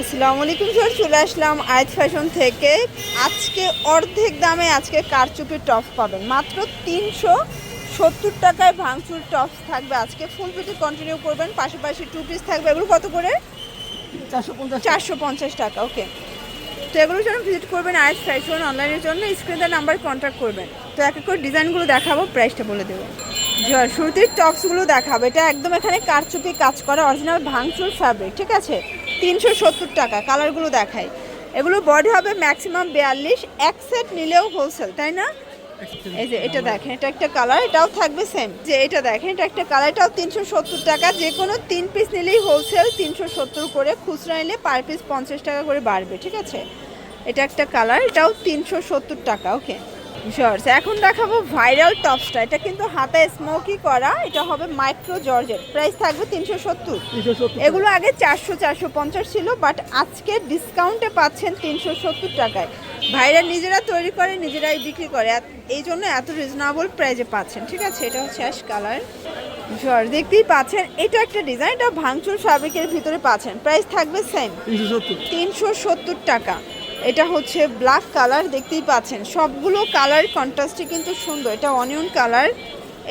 আসসালামু আলাইকুম স্যার চলে আসলাম আয়াত ফ্যাশন থেকে। আজকে অর্ধেক দামে আজকে কারচুপির টপস পাবেন। মাত্র তিনশো সত্তর টাকায় ভাঙচুর টপস থাকবে আজকে। ফুল পিটি কন্টিনিউ করবেন পাশাপাশি টু পিস থাকবে। এগুলো কত করে? চারশো পঞ্চাশ। চারশো পঞ্চাশ টাকা ওকে তো এগুলোর জন্য ভিজিট করবেন আয়াত ফ্যাশন অনলাইনের জন্য স্ক্রিনের নাম্বার কন্ট্যাক্ট করবেন। তো এক এক করে ডিজাইনগুলো দেখাবো প্রাইসটা বলে দেবো। জয় শুরুতেই টপসগুলো দেখাবো। এটা একদম এখানে কারচুপি কাজ করা অরিজিনাল ভাঙচুর ফ্যাব্রিক ঠিক আছে? তিনশো সত্তর টাকা কালারগুলো দেখাই। এগুলো বডি হবে ম্যাক্সিমাম বিয়াল্লিশ, এক সেট নিলেও হোলসেল তাই না? এই যে এটা দেখেন, এটা একটা কালার এটাও থাকবে সেম যে এটা দেখেন, এটা একটা কালার এটাও তিনশো সত্তর টাকা। যে কোনো তিন পিস নিলেই হোলসেল তিনশো সত্তর করে খুচরা নিলে পার পিস পঞ্চাশ টাকা করে বাড়বে, ঠিক আছে? এটা একটা কালার এটাও তিনশো সত্তর টাকা ওকে জর্জ এখন দেখাবো ভাইরাল টপসটা এটা কিন্তু হাতায় স্মোকি করা। এটা হবে মাইক্রো জর্জের প্রাইস থাকবে তিনশো সত্তর। এগুলো আগে চারশো চারশো পঞ্চাশ ছিল বাট আজকে ডিসকাউন্টে পাচ্ছেন তিনশো সত্তর টাকায়। ভাইরা নিজেরা তৈরি করে নিজেরাই বিক্রি করে। এই জন্য এত রিজনেবল প্রাইজে পাচ্ছেন। ঠিক আছে? এটা হচ্ছে অ্যাশ কালার জর্জ দেখতেই পাচ্ছেন এটা একটা ডিজাইন এটা ভাঙচুর ফ্যাব্রিকের ভিতরে পাচ্ছেন। প্রাইস থাকবে সেম তিনশো সত্তর টাকা। এটা হচ্ছে ব্ল্যাক কালার দেখতেই পাচ্ছেন। সবগুলো কালার কন্ট্রাস্টে কিন্তু সুন্দর। এটা অনিয়ন কালার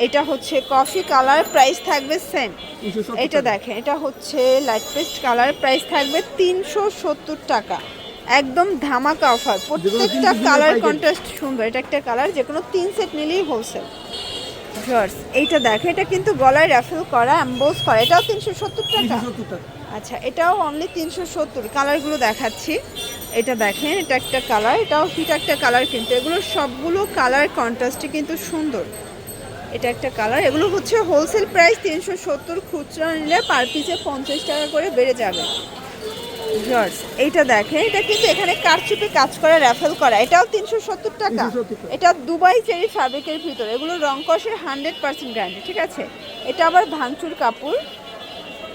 এটা হচ্ছে কফি কালার প্রাইস থাকবে সেম এটা দেখেন এটা হচ্ছে লাইট পেস্ট কালার প্রাইস থাকবে তিনশো সত্তর টাকা। একদম ধামাকা অফার প্রত্যেকটা কালার। কন্ট্রাস্ট সুন্দর। এটা একটা কালার যে কোনো তিন সেট নিলেই হোলসেল ভিউয়ার্স এইটা দেখে এটা কিন্তু গলায় র্যাফেল করা অ্যাম্বোজ করা। এটাও তিনশো সত্তর টাকা? আচ্ছা এটাও অনলি তিনশো সত্তর। কালারগুলো দেখাচ্ছি। এটা দেখেন এটা একটা কালার এটাও হিট একটা কালার কিন্তু এগুলো সবগুলো কালার কন্ট্রাস্টে কিন্তু সুন্দর। এটা একটা কালার এগুলো হচ্ছে হোলসেল প্রাইস তিনশো সত্তর খুচরা নিলে পার পিসে পঞ্চাশ টাকা করে বেড়ে যাবে। জর্জ এইটা দেখেন এটা কিন্তু এখানে কারচুপি কাজ করা র্যাফেল করা। এটাও তিনশো সত্তর টাকা। 370 এটা দুবাই চেরি ফ্যাব্রিকের ভিতরে এগুলো রং কষের হান্ড্রেড পার্সেন্ট গ্যারান্টি ঠিক আছে? এটা আবার ভাঙচুর কাপড়।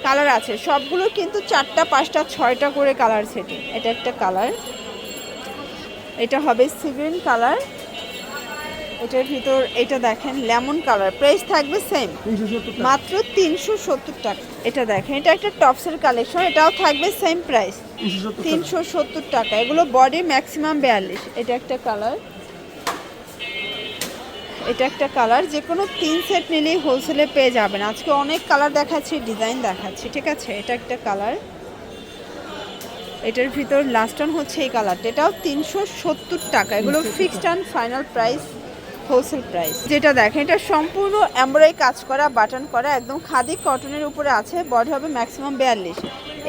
কালার আছে। সবগুলো কিন্তু চারটা পাঁচটা ছয়টা করে কালার সেটে এটা একটা কালার এটা হবে সিগ্রিন কালার এটার ভিতর এটা দেখেন লেমন কালার প্রাইস থাকবে সেম মাত্র তিনশো সত্তর টাকা। এটা দেখেন এটা একটা টপসের কালেকশন এটাও থাকবে সেম প্রাইস তিনশো সত্তর টাকা। এগুলো বডি ম্যাক্সিমাম বিয়াল্লিশ। এটা একটা কালার এটা একটা কালার যে কোনো তিন সেট নিলেই হোলসেলে পেয়ে যাবেন। আজকে অনেক কালার দেখাচ্ছি ডিজাইন দেখাচ্ছি ঠিক আছে? এটা একটা কালার। এটার ভিতর লাস্ট অন হচ্ছে এই কালারটা। এটাও তিনশো সত্তর টাকা। এগুলো fixed and final price wholesale price যেটা দেখেন এটা সম্পূর্ণ এমব্রয়ডারি কাজ করা বাটন করা একদম খাদি কটনের উপরে আছে বডি হবে ম্যাক্সিমাম বিয়াল্লিশ।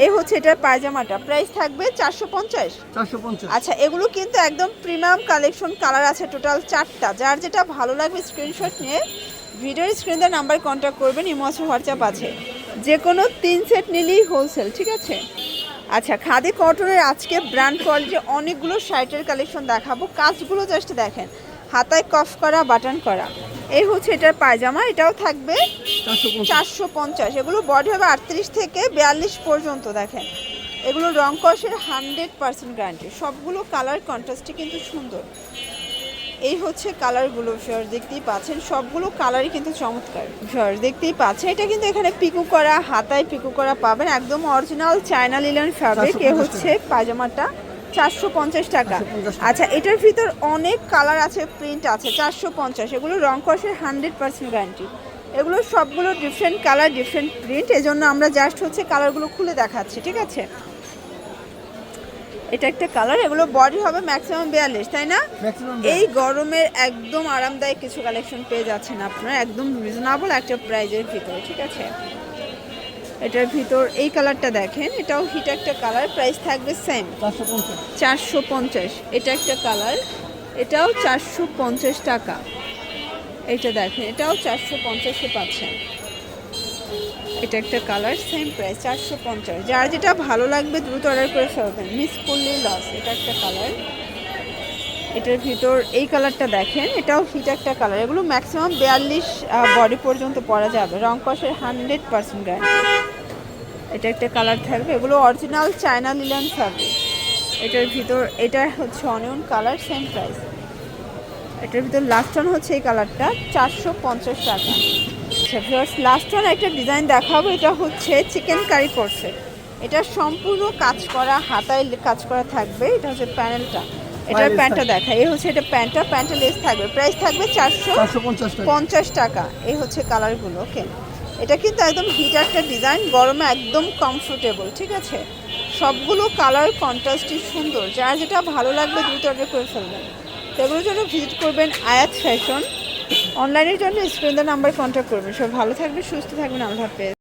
এই হচ্ছে এটার পায়জামাটা। প্রাইস থাকবে চারশো পঞ্চাশ। আচ্ছা এগুলো কিন্তু একদম প্রিমিয়াম কালেকশন কালার আছে টোটাল চারটা। যার যেটা ভালো লাগবে স্ক্রিনশট নিয়ে ভিডিওর স্ক্রিনে নাম্বার কন্ট্যাক্ট করবেন ইমো আছে হোয়াটসঅ্যাপ আছে। যে কোনো তিন সেট নিলেই হোলসেল ঠিক আছে? আচ্ছা খাদি কটনের আজকে ব্র্যান্ড কোয়ালিটির অনেকগুলো শার্টের কালেকশন দেখাবো। কাজগুলো জাস্ট দেখেন। হাতায় কফ করা বাটন করা। এই হচ্ছে এটার পায়জামা এটাও থাকবে চারশো পঞ্চাশ। এগুলো বডি হবে আটত্রিশ থেকে বিয়াল্লিশ পর্যন্ত দেখেন। এগুলো রং কষের হান্ড্রেড পার্সেন্ট গ্যারান্টি সবগুলো কালার কন্ট্রাস্টে কিন্তু সুন্দর। এই হচ্ছে কালারগুলো ফিওর দেখতেই পাচ্ছেন। সবগুলো কালারই কিন্তু চমৎকার ফিওর দেখতেই পাচ্ছেন। এটা কিন্তু এখানে পিকু করা হাতায় পিকু করা পাবেন। একদম অরিজিনাল চায়না লিলেন ফ্যাব্রিক এ হচ্ছে পায়জামাটা। চারশো পঞ্চাশ টাকা। আচ্ছা এটার ভিতর অনেক কালার আছে প্রিন্ট আছে চারশো পঞ্চাশ। এগুলো রং কষের হান্ড্রেড পার্সেন্ট গ্যারান্টি এগুলো সবগুলো ডিফারেন্ট কালার ডিফারেন্ট প্রিন্ট এজন্য আমরা জাস্ট হচ্ছে কালারগুলো খুলে দেখাচ্ছি ঠিক আছে? এটা একটা কালার এগুলো বডি হবে ম্যাক্সিমাম বিয়াল্লিশ তাই না? এই গরমের একদম আরামদায়ক কিছু কালেকশন পেয়ে যাচ্ছেন আপনারা একদম রিজনেবল একটা প্রাইজের ভিতরে ঠিক আছে? এটার ভিতর এই কালারটা দেখেন, এটাও হিট একটা কালার প্রাইস থাকবে সেম চারশো পঞ্চাশ। এটা একটা কালার, এটাও চারশো পঞ্চাশ টাকা। এটা দেখেন, এটাও চারশো পঞ্চাশে পাচ্ছেন। এটা একটা কালার সেম প্রাইস চারশো পঞ্চাশ। যার যেটা ভালো লাগবে, দ্রুত অর্ডার করে ফেলবেন। মিস করলেই লস এটা একটা কালার। এটার ভিতর এই কালারটা দেখেন, এটাও হিট একটা কালার এগুলো ম্যাক্সিমাম বিয়াল্লিশ বডি পর্যন্ত পরা যাবে। রং কষের হান্ড্রেড পার্সেন্ট গ্যারান্টি এটা একটা কালার থাকবে, এগুলো অরিজিনাল চায়না লিলেন থাকবে এটার ভিতর, এটা হচ্ছে অনিয়ন কালার সেম প্রাইস এটার ভিতর লাস্ট ওয়ান হচ্ছে এই কালারটা চারশো পঞ্চাশ টাকা। আচ্ছা লাস্ট ওয়ান একটা ডিজাইন দেখাবো, এটা হচ্ছে চিকেন কারি করছে এটা সম্পূর্ণ কাজ করা, হাতায় কাজ করা থাকবে, এটা হচ্ছে প্যানেলটা এটার প্যান্টটা। দেখা এই হচ্ছে এটা প্যান্টটা প্যান্টটা লেস থাকবে। প্রাইস থাকবে চারশো চারশো পঞ্চাশ টাকা। এই হচ্ছে কালারগুলো ওকে এটা কিন্তু একদম হিট একটা ডিজাইন গরমে একদম কমফোর্টেবল ঠিক আছে? সবগুলো কালার কন্ট্রাস্টই সুন্দর যার যেটা ভালো লাগবে দ্রুত অর্ডার করে ফেলবেন। সেগুলোর জন্য ভিজিট করবেন আয়াত ফ্যাশন অনলাইনের জন্য স্ক্রিন নাম্বার কন্ট্যাক্ট করবেন। সব ভালো থাকবে সুস্থ থাকবেন আল্লাহ হাফেজ।